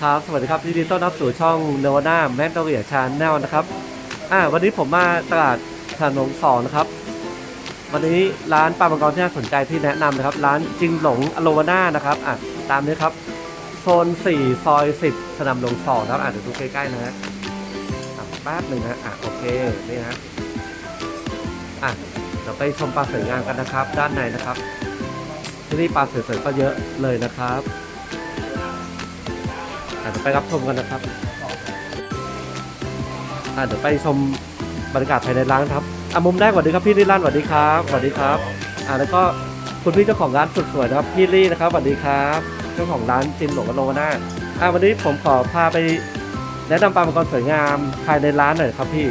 ครับสวัสดีครับยินดีต้อนรับสู่ช่องเนวาน่าแมนตเรียชาแนลนะครับอ่าวันนี้ผมมาตลาดถนนสองนะครับ วันนี้ร้านปลามังกรที่น่าสนใจที่แนะนำนะครับ ร้านจิงหลงอโลวาน่านะครับอะตามนี้ครับโซน4ซอย10สนามหลวงสองนะครับอะเดี๋ยวดูใกล้ๆนะฮะอะแป๊บหนึ่งนะอะโอเคนี่นะอะเดี๋ยวไปชมปลาสวยงามกันนะครับ ด้านในนะครับ ที่นี่ปลาสวยๆก็เยอะเลยนะครับ เดี๋ยวไปรับชมกันนะครับอะเดี๋ยวไปชมบรรยากาศภายในร้านครับอะมุมแรกสวัสดีครับพี่นิรันดร์สวัสดีครับสวัสดีครับอะแล้วก็คุณพี่เจ้าของร้านสุดสวยนะครับพี่ลี่นะครับสวัสดีครับเจ้าของร้านจินหลงกันโลวาน่าอะวันนี้ผมขอพาไปแนะนำปลามังกรสวยงามภายในร้านหน่อยครับพี่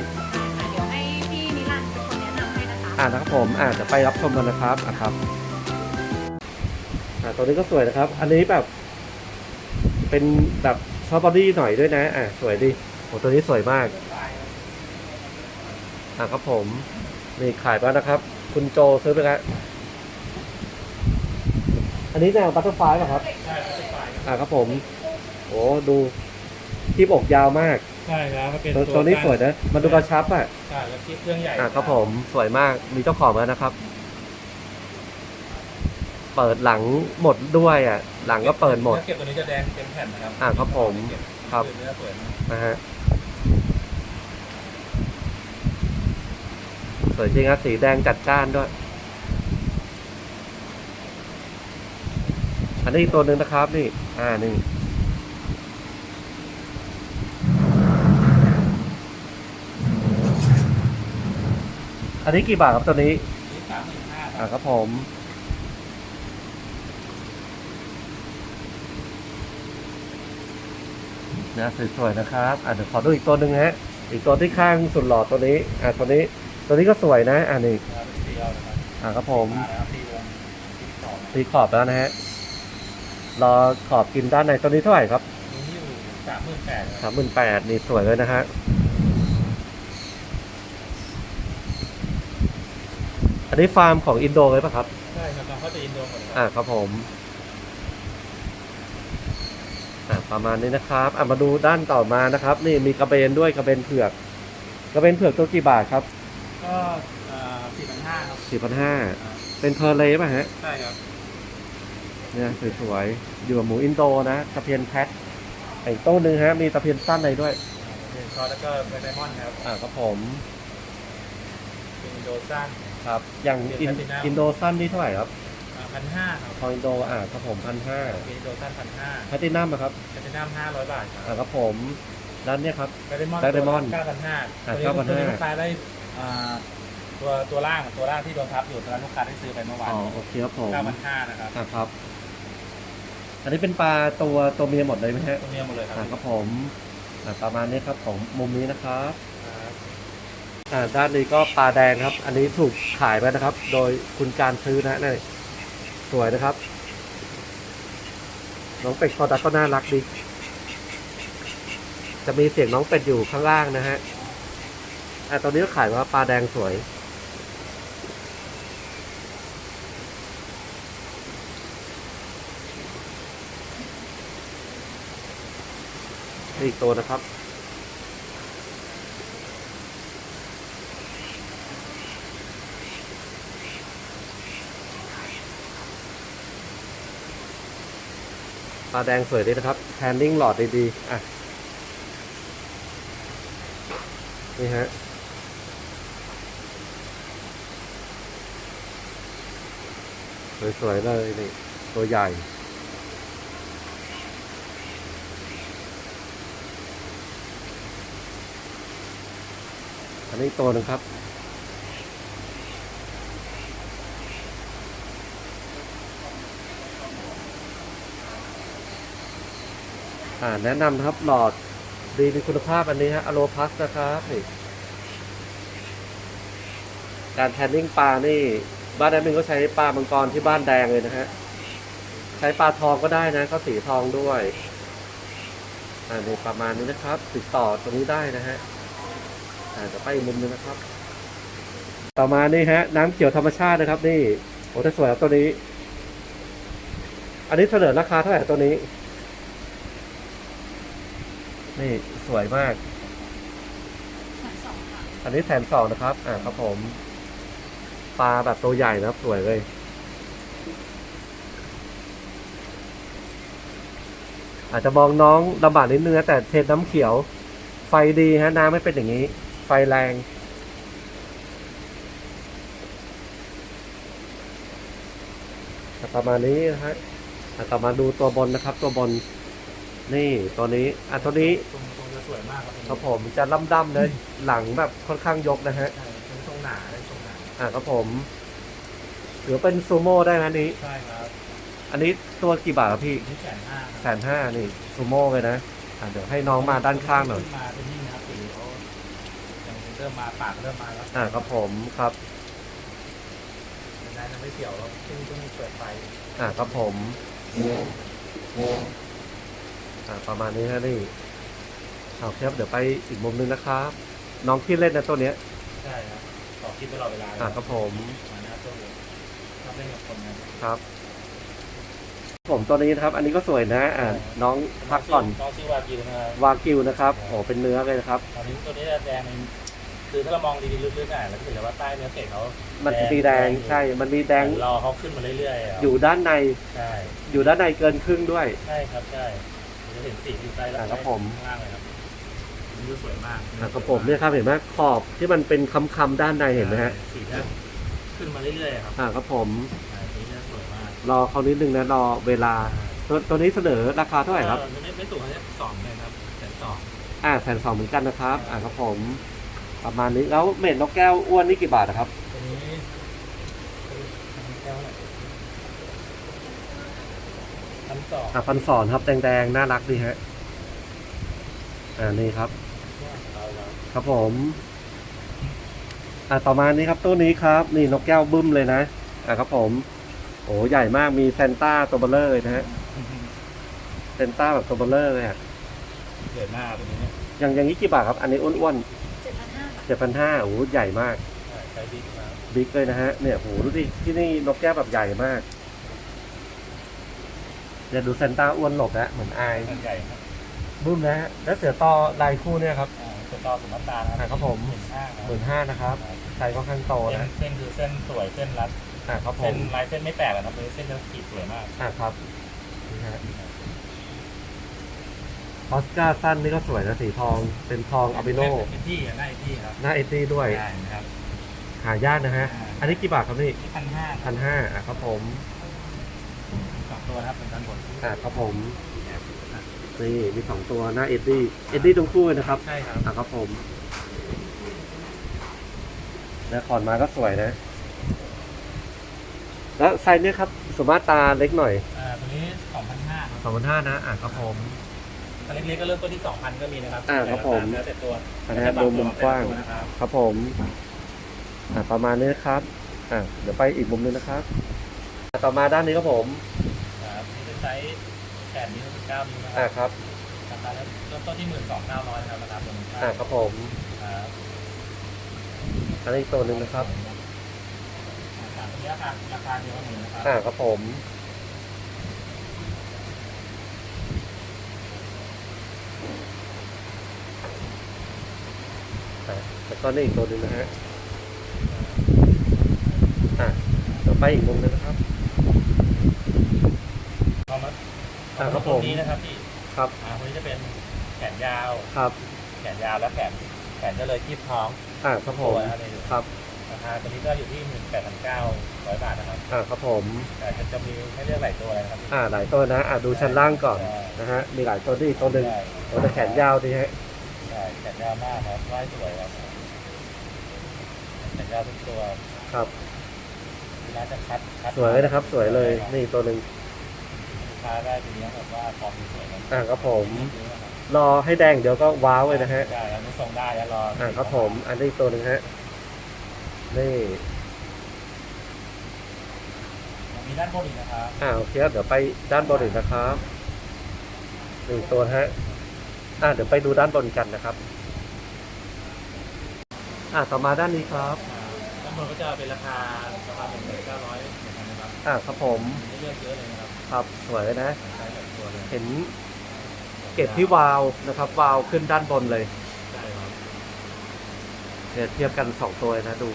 เดี๋ยวให้พี่นิรันดร์เป็นคนแนะนำให้นะคะอ่านะครับผมอ่าเดี๋ยวไปรับชมกันนะครับอะครับอ่าตัวนี้ก็สวยนะครับ อันนี้แบบ เป็นแบบชอปบอดี้หน่อยด้วยนะ อ่าสวยดีโอ้ตัวนี้สวยมาก อ่าครับผมนี่ขายไปแล้วนะครับ คุณโจซื้อไปแล้วอันนี้แนวบัตเตอร์ไฟล์ป่ะครับ ใช่ครับไฟอ่าครับผม โอ้ดูที่อกยาวมาก ใช่ครับมันเป็นตัวตัวนี้สวยนะ มันดูกระชับอะ ใช่แล้วที่เครื่องใหญ่อ่าครับผมสวยมากมีเจ้าของแล้วนะครับ เปิดหลังหมดด้วยอะ หลังก็เปิดหมดเนื้อเก็บตัวนี้จะแดงเต็มแผ่นนะครับอ่าครับผมครับเนื้อสวยมากนะฮะสวยจริงครับสีแดงจัดจ้านด้วย อันนี้อีกตัวหนึ่งนะครับนี่ อ่านี่อันนี้กี่บาทครับตัวนี้นี่สามหมื่นห้าคอ่ารับครับผม นะสวยๆนะครับอ่าเดี๋ยวขอดูอีกตัวหนึ่งฮะอีกตัวที่ข้างสุดหล่อตัวนี้อ่าตัวนี้ตัวนี้ก็สวยนะอ่านี่ครับเป็นสีเอานะครับอ่าครับผมมาแล้วตีวงตีสองตีขอบแล้วนะฮะรอขอบกินด้านในตัวนี้เท่าไหร่ครับนี่อยู่สามหมื่นแปดสามหมื่นแปดนี่สวยเลยนะฮะอันนี้ฟาร์มของอินโดเลยปะครับใช่ครับเราเข้าจะอินโดหมดเลยครับอ่าครับผมอ่า ประมาณนี้นะครับอ่ามาดูด้านต่อมานะครับ นี่มีกระเบนด้วยกระเบนเผือก กระเบนเผือกตัวกี่บาทครับก็สี่พันห้าครับสี่พันห้าเป็นเพอร์เลยป่ะฮะใช่ครับเนี่ยสวยๆอยู่กับหมูอินโดนะตะเพียนแพทอีกต้นหนึ่งฮะมีตะเพียนสั้นในด้วยเป็นคอร์แล้วก็เป็นไดมอนด์ครับอ่าครับผมเป็นอินโดสั้นครับอย่างอินเป็น Platinum อินโดสั้นนี่เท่าไหร่ครับ พันห้าครับของอินโดอ่าครับผมพันห้าเป็นอินโดสั้นพันห้าแพตตินัมอะครับแพลตินัมห้าร้อยบาทครับอ่าครับผมด้านเนี้ยครับ ไดมอนด์ Black Diamond เก้าพันห้าอะตัวนี้9,500 ตัวนี้ลูกค้าได้อ่าตัวตัวล่างตัวล่างที่โดนทับอยู่ตอนนั้นลูกค้าได้ซื้อไปเมื่อวานอ๋อโอเคครับผมเก้าพันห้านะครับอ่าครับ อันนี้เป็นปลาตัวตัวเมียหมดเลยไหมฮะตัวเนี้ยหมดเลยครับอ่าครับผมอ่าประมาณนี้ครับของมุมนี้นะครับครับอ่าด้านนี้ก็ปลาแดงครับ อันนี้ถูกขายไปนะครับ โดยคุณการซื้อนะนี่ สวยนะครับ น้องเป็ดคอดักก็น่ารักดี จะมีเสียงน้องเป็ดอยู่ข้างล่างนะฮะอ่าตอนนี้ก็ขายว่าปลาแดงสวยนี่อีกตัวนะครับ ปลาแดงสวยดีนะครับแฮนดิ้งหลอดดีๆ อะ นี่ฮะ สวยๆเลยนี่ ตัวใหญ่อันนี้ตัวหนึ่งครับ อ่าแนะนำนะครับหลอดดีมีคุณภาพอันนี้ฮะอโลพัสนะครับนี่การแทนนิ่งปลานี่ บ้านแอดมินก็ใช้ปลามังกรที่บ้านแดงเลยนะฮะใช้ปลาทองก็ได้นะก็สีทองด้วยอ่าในประมาณนี้นะครับ ติดต่อตรงนี้ได้นะฮะอ่าจะไปอีกมุมนึงนะครับ ต่อมานี่ฮะ น้ำเขียวธรรมชาตินะครับ นี่โอ้แต่สวยครับตัวนี้ อันนี้เสนอราคาเท่าไหร่ตัวนี้ นี่สวยมากแสนสองค่ะอันนี้แสนสองนะครับ อ่าครับผม ปลาแบบตัวใหญ่นะครับ สวยเลย อาจจะมองน้องลำบากนิดนึงนะแต่เทนน้ำเขียว ไฟดีฮะ น้ำไม่เป็นอย่างนี้ ไฟแรงประมาณนี้นะฮะอะต่อมาดูตัวบนนะครับ ตัวบน นี่ตัวนี้อะตัวนี้ทรงทรงจะสวยมากครับครับผมจะล่ำด้ำเลยหลังแบบค่อนข้างยกนะฮะใช่เป็นทรงหนาเป็นทรงหนาอ่าครับผมหรือเป็นซูโม่ได้ไหมอันนี้ ใช่ครับอันนี้ตัวกี่บาทครับพี่นี่แสนห้าแสนห้านี่ซูโม่เลยนะอ่าเดี๋ยวให้น้องมาด้านข้างหน่อยมาเป็นนี่นะครับสีเขายังเริ่มมาปากเริ่มมาแล้วอ่าครับผมครับยังไงยังไม่เกี่ยวเราเพิ่งเพิ่งเปิดไฟอ่าครับผมอ่า ประมาณนี้นะนี่เอาครับเดี๋ยวไปอีกมุมนึงนะครับ น้องที่เล่นนะตัวเนี้ย ใช่ครับต่อคิดตลอดเวลาอ่าครับผม มาหน้าตัวเลยชอบเล่นกับคนนะครับ ผมตัวนี้นะครับ อันนี้ก็สวยนะ อ่า น้องพักก่อน น้องชื่อวากิวนะครับวากิวนะครับ โอ้เป็นเนื้อเลยนะครับ ตอนนี้ตัวนี้จะแดงเป็นคือถ้าเรามองดีๆลึกๆอะเราจะเห็นว่าใต้เนื้อเป็ดเขามันสีแดงใช่ มันมีแดง รอเขาขึ้นมาเรื่อยๆะอยู่ด้านใน ใช่ อยู่ด้านในเกินครึ่งด้วย ใช่ครับ ใช่ จะเห็นสีอยู่ใต้แล้วอ่าครับผม ข้างล่างเลยครับอันนี่สวยมากอะกระผมเนี่ยครับเห็นไหมขอบที่มันเป็นคำๆด้านในเห็นไหมฮะสีเนี่ยขึ้นมาเรื่อยๆครับอ่าครับผมอ่าสีเนี่ยสวยมากรอเขานิดนึงนะรอเวลาตัวตัวนี้เสนอราคาเท่าไหร่ครับเออไม่ไม่สูงนะสองเลยครับแสนสองอ่าแสนสองเหมือนกันนะครับอ่าครับผมประมาณนี้แล้วเม็ดนกแก้วอ้วนนี่กี่บาทนะครับ ตัวนี้แก้วไหน พันสองอ่าพันสอนครับแดงๆน่ารักดีฮะอ่านี่ครับเอาแล้วครับผมอ่าต่อมานี้ครับตัวนี้ครับ นี่นกแก้วบึ้มเลยนะอ่าครับผม โอ้ใหญ่มากมีเซนต้าตัวเบลเลอร์เลยนะฮะเซนต้าแบบตัวเบลเลอร์เลยอะเกิดหน้าตัวนี้เนี่ยอย่างอย่างนี้กี่บาทครับ อันนี้อ้วนเจ็ดพันห้าค่ะๆเจ็ดพันห้าโอ้โหใหญ่มาก ใช่ใช้บิ๊กมาบิ๊กเลยนะฮะเนี่ยโหดูดิที่นี่นกแก้วแบบใหญ่มาก อย่าดูเซนต้าอ้วนหลบนะเหมือนอายขนาดใหญ่ครับบึ้มนะฮะแล้วเสือต่อลายคู่เนี่ยครับ อ่าตัวต่อสุนัขตาลอ่าครับผม หมื่นห้าครับหมื่นห้านะครับไซส์ค่อนข้างโตเส้นนะเส้นคือเส้นสวยเส้นรัดอ่าครับผเส้มนลายเส้นไม่แตกอะครับเลยเส้นจะขีดสวยมากอ่าครับนี่ฮะออสการ์สั้นนี่ก็สวยนะสีทองเป็นทองอาบิโนเป็นที่อะได้ที่ครับหน้าเอตี้ด้วยได้นะครับ หายากนะฮะ อันนี้กี่บาทครับนี่ที่พันห้าพันห้าอะครับผมสอง ตัวนะครับเป็นด้านบนอ่าครับผมนี่มีสองตัวหน้าเอ็ดดี้เอ็ดดี้ตรงคู่เลยนะครับใช่ครับอะครับผมแล้วขอนมาก็สวยนะ แล้วไซส์เนี่ยครับสมมาตรตาเล็กหน่อยอ่าตัวนี้สองพันห้าครับสองพันห้านะอะครับผมถ้าเล็กๆก็เริ่มต้นที่สองพันก็มีนะครับอ่าครับผม แล้วแต่ตัวอันนี้ดูมุมกว้าง แล้วแต่ตัวนะครับครับผม อะประมาณนี้นะครับ อะเดี๋ยวไปอีกมุมนึงนะครับอะต่อมาด้านนี้ครับผมครับนี่เป็นไซส์แปดนิ้วถึงเก้านิ้วนะคอะรับครับราคาเริ่มต้นที่หมื่นสองเก้าร้อยนะครับราคาตัวนี้อะครับผมครับอันนี้อีกตัวหนึ่งนะครับราคาตัวนี้ราคาราคาเดียวกันหมดนะครับอะครับผมอะแล้วก็นี่อีกตัวหนึ่งนะฮะอะเดี๋ยวไปอีกมุมหนึงนะครับ เอามา อ่าครับผม ตัวนี้นะครับพี่ครับ อ่าตัวนี้จะเป็นแขนยาว ครับ แขนยาวแล้วแขนแขนจะเลยคีบท้องอะครับผตัวมนะครับในครับ ราคาตัวนี้ก็อยู่ที่หมื่นแปดพันเก้าร้อยบาทนะครับอะครับผม แต่จะจะมีให้เลือกหลายตัวเลยนะครับอ่า หลายตัวนะ อะดูชั้นล่างก่อนใช่นะฮะ มีหลายตัวที่อีกตัวหนึ่งใช่ตัวจะแขนยาวดีฮะ ใช่แขนยาวมากครับว่ายสวยครับแขนยาวทุกตัวครับ ที่ร้านจะคัดคัดสวยเลยนะครับ สวยเลย นี่ตัวหนึ่งลูก ค้าได้ทีนี้แบบว่าพร้อมสวยนะอะครับผมซื้อนะครับรอให้แดงเดี๋ยวก็ว้าวเลยนะฮะได้แล้วนี่ส่งได้แล้วรออะครับผม อันนี้อีกตัวหนึ่งฮะนี่มีด้านบนอีกนะครับอ่าโอเคครับเดี๋ยวไปด้านบนอีกนะครับหนึ่งตัวนะฮะอ่าเดี๋ยวไปดูด้านบนกันนะครับ อ่าต่อมาด้านนี้ครับอ่าด้านบนก็จะเป็นราคาราคาเป็นเก้าร้อยเหมือนกันนะครับอ่าครับผมมีให้เลือกเยอะเลยนะครับ ครับ สวยนะใช้หลายตัวเลยเห็นเก็บที่วาล์วนะครับ วาล์วขึ้นด้านบนเลยใช่ครับเนี่ยเทียบกันสองตัวเลยนะดู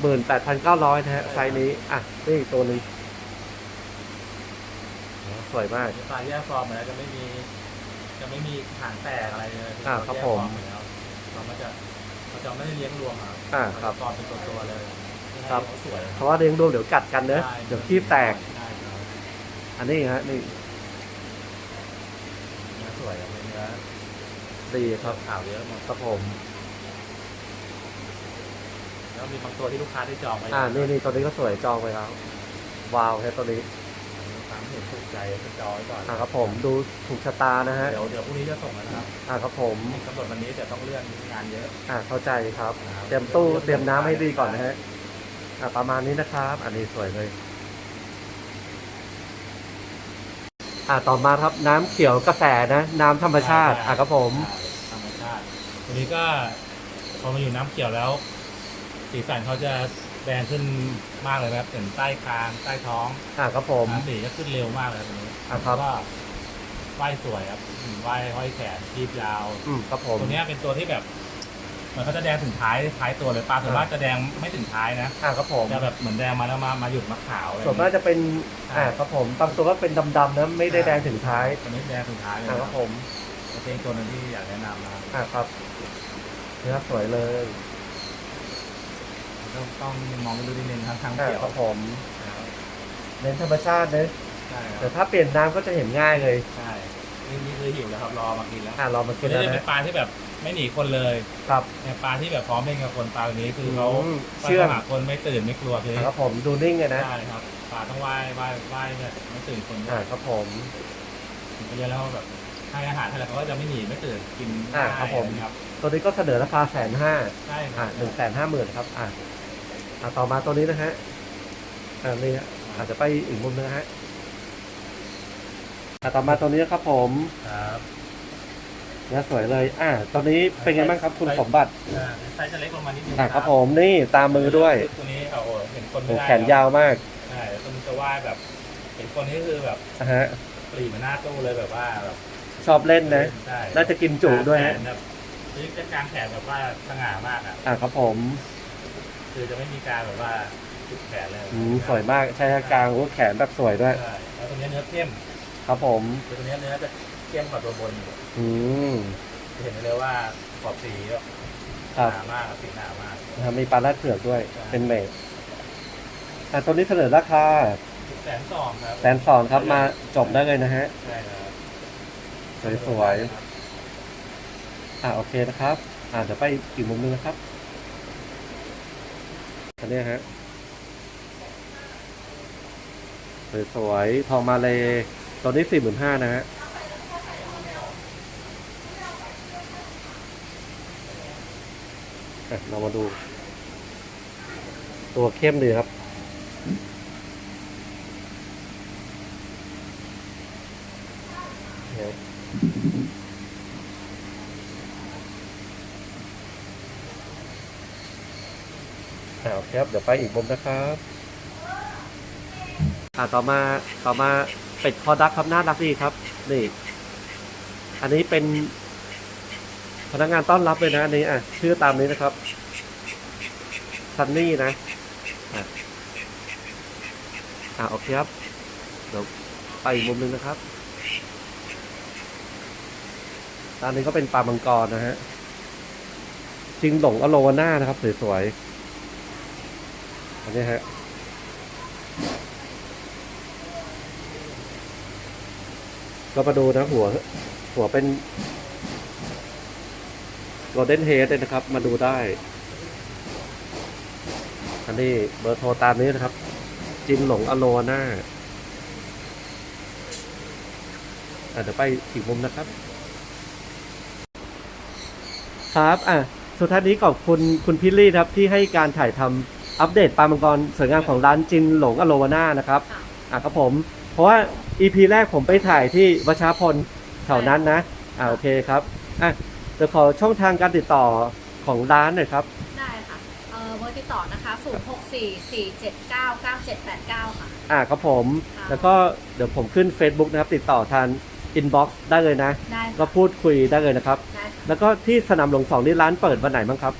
หมื่นแปดพันเก้าร้อยนะฮะไซส์นี้ อะนี่อีกตัวหนึงสวยมาก ปลายแยกฟอร์มแล้วจะไม่มี จะไม่มีหางแตกอะไรเลยอ่าครับแยกผมฟอร์อยู่แล้วเรามันจะเราจะไม่ได้เลี้ยงรวมครับอ่าครับ ฟอร์มเป็นตัวตัวๆเลยเพื่อให้ ครับเขาสวยเพราะว่าเลี้ยงรวมเดี๋ยวกัดกันเนอะใช่เดี๋ยวขี้แตกใช่ครับอันนี้ฮะนี่เนื้อสวยครับเนื้อดีครับขาวเยอะหมดครับผมแล้วมีบางตัวที่ลูกค้าได้จองไว้อ่านี่นี่ตัวนี้ก็สวยจองไปแล้วว้าวแค่ตัวนี้ลูกค้าไม่เห็นถูกใจจะจองไว้ก่อนอ่าครับผมดูถูกชะตานะฮะเดี๋ยวเดี๋ยวพรุ่งนี้จะส่งแล้วนะครับอ่าครับผมกำหนดวันนี้แต่ต้องเลื่อนงานเยอะอ่าเข้าใจครับ นะครับเตรียมตู้เตรียมน้ำให้ดีก่อนนะฮะ อ่าประมาณนี้นะครับ อันนี้สวยเลย อ่าต่อมาครับน้ำเขียวกระแสนะ น้ำธรรมชาติ อ่าครับผม ธรรมชาติตัวนี้ก็พอมาอยู่น้ำเขียวแล้ว สีสันเขาจะแดงขึ้นมากเลยนะครับเห็นใต้คางใต้ท้องอ่าครับผมอ่าสีจะขึ้นเร็วมากเลยตัวนี้อ่าครับแล้วก็ว่ายสวยครับอืมว่ายห้อยแขนทีบยาว อืมครับผม ตัวเนี้ยเป็นตัวที่แบบ มันเขาจะแดงถึงท้ายท้ายตัวเลยปลาส่วนมากจะแดงไม่ถึงท้ายนะอ่าครับผมจะแบบเหมือนแดงมาแล้วมามาหยุดมาขาวอะไรส่วนมากจะเป็นใช่อ่าครับผมบางตัวก็เป็นดำๆนะไม่ได้แดงถึงท้ายตัวนี้แดงถึงท้ายเลยอ่านะครับผมเป็นตัวหนึงที่อยากแนะนำนะครับอ่าครับเนื้อสวยเลยต้องต้องมองดูนิดนึงทางทางอ่าเขียวครับผมนะครับเน้นธรรมชาติเนอะใช่คแต่รับถ้าเปลี่ยนน้ำก็จะเห็นง่ายเลยใช่นี่นี่คือหิวแล้วครับรอมากินแล้วอ่าเรามาตักิวนนี้แล้วจะเป็นนะปลาที่แบบ ไม่หนีคนเลยครับเนี่ยปลาที่แบบพร้อมเล่นกับคนปลาตัวนี้คือเขาอืมว่ายเชื่องเข้าหาคนไม่ตื่นไม่กลัวคืออ่าครับผมดูนิ่งเลยนะ ใช่ครับปลาต้องว่ายว่ายว่ายแบบไม่ตื่นคนอ่าครับผมถึงไปเรียนแล้วแบบให้อาหารอะไรเขาก็จะไม่หนีไม่ตื่นกินอ่าง่ายครับผม นะครับตัวนี้ก็เสนอราคาแสนห้าใช่คอ่ารับหนึ่งแสนห้าหมื่นครับอ่าอ่าต่อมาตัวนี้นะฮะอ่านี่ฮะอาจจะไปอีกมุมนึงนะฮะอ่าต่อมาตัวนี้ครับผม ครับ เนื้อสวยเลย อ่า ตอนนี้เป็นไงบ้างครับคุณสมบัติอ่าไซส์จะเล็กลงมานิดนึงอ่าครับผมนี่ตามมือด้วย ตัวนี้โอ้โหเห็นคนโอ้ไม่ได้แขนยาวมากใช่แล้วตัวนี้จะว่ายแบบ เห็นคนนี้คือแบบนะฮะ ปรีมาหน้าตู้เลยแบบว่าแบบชอบเล่นนะ ใช่น่าจะกินจุด้วยฮะ แขนแบบคือจะกลางแขนแบบว่าสง่ามากอะ อ่าครับผม คือจะไม่มีการแบบว่าจุดแขนเลยอืมสวยมาก ใช้กลางโอ้แขนแบบสวยด้วย ใช่แล้วตัวนี้เนื้อเข้มครับผมคือตัวนี้เนื้อจะ เข้มกว่าตัวบนอยู่อืมจะเห็นได้เลยว่าขอบสีแบบครับหนามากอะสีหนามาก นะครับมีปลาลาดเผือกด้วย ใช่ เป็นเมดอ่าตัวนี้เสนอราคาแสนสองครับแสนสองครับมาจบได้เลยนะฮะ ใช่ครับสวยๆ อ่าโอเคนะครับ อ่าเดี๋ยวไปอีกมุมนึงนะครับอันนี้ฮะ สวยๆ ทองมาเลยตัวนี้สี่หมื่นห้านะฮะ อะ เรามาดู ตัวเข้มดีครับเนี่ยอ่าโอเคครับ เดี๋ยวไปอีกมุมนะครับ อ่าต่อมาต่อมาเป็ดคอดักครับน่ารักดีครับ นี่ อันนี้เป็น พนักงานต้อนรับเลยนะอันนี้อะชื่อตามนี้นะครับซันนี่นะอะอ่าโอเคครับเดี๋ยวไปอีกมุมหนึ่งนะครับด้านนี้ก็เป็นปลามังกรนะฮะจริงหลงอโลวาน่านะครับสวยๆอันนี้ฮะก็มาดูนะหัว หัวเป็น โกลเด้นเฮดเลยนะครับ มาดูได้ อันนี้เบอร์โทรตามนี้นะครับ จินหลงอโลวาน่าอะเดี๋ยวไปอีกมุมนะครับ ครับอะสุดท้ายนี้ขอบคุณคุณพิลลี่ครับที่ให้การถ่ายทำอัปเดตปลามังกรสวยงามของร้านจินหลงอโลวาน่านะครับค่ะอะครับผม เพราะว่า EP แรกผมไปถ่ายที่วชรพลแถวนั้นนะอ่าโอเคครับอะ เดี๋ยวขอช่องทางการติดต่อของร้านหน่อยครับ ได้ค่ะ เอ่อเบอร์ติดต่อนะคะ 0 6 4 4 7 9 9 7 8 9 ค่ะ อ่าครับผม ค่ะ แล้วก็เดี๋ยวผมขึ้น Facebook นะครับ ติดต่อทางอินบ็อกซ์ได้เลยนะ ได้ก็ค่ะพูดคุยได้เลยนะครับ ได้ค่ะแล้วก็ที่สนามหลวงสองนี่ร้านเปิดวันไหนบ้างครับ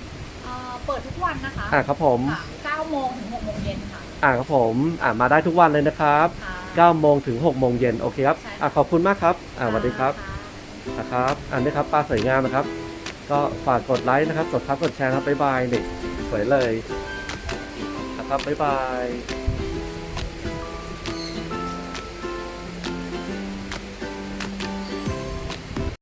เอ่อเปิดทุกวันนะคะอ่าครับผม ค่ะ9โมงถึง6โมงเย็นค่ะอ่าครับผมอ่ามาได้ทุกวันเลยนะครับค่ะ 9โมงถึง6โมงเย็นโอเคครับใช่ค่ะ อ่าขอบคุณมากครับอ่าสวัสดีครับค่ะ นะครับอันนี้ครับปลาสวยงามนะครับ ก็ฝากกดไลค์นะครับ กดทับกดแชร์ครับบ๊ายบายนี่สวยเลยนะครับบ๊ายบาย